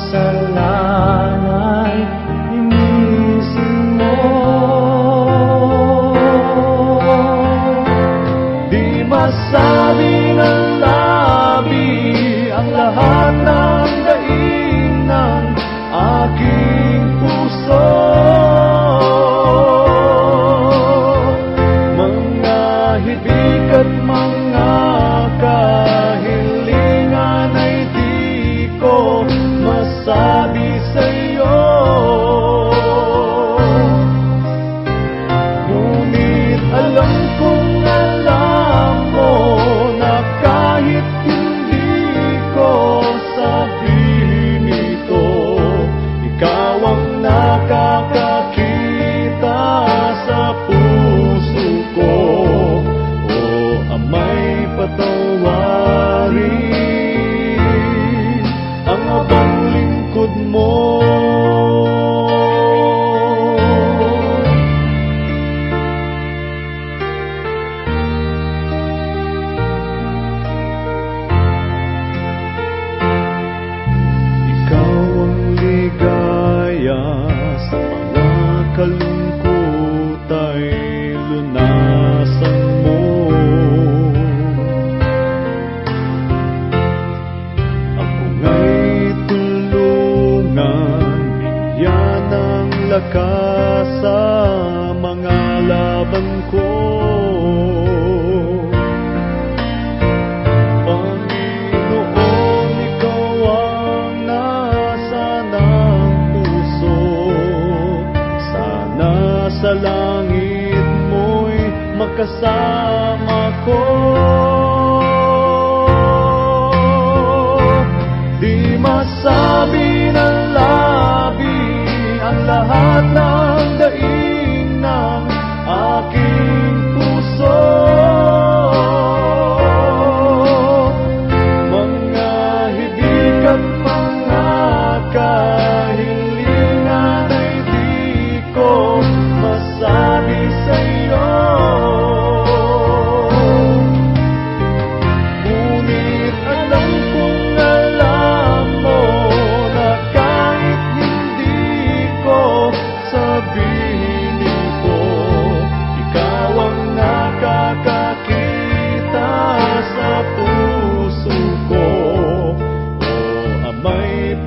so Alam kong alam mo na kahit hindi ko sabihin ito, ikaw ang nakaka sa mga kalungkot. sa langit mo'y makasama ko. Di masabi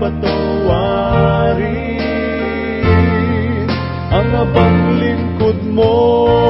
patawarin ang abang lingkod mo.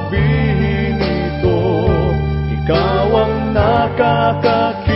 sabihin ito, ikaw ang nakakakita.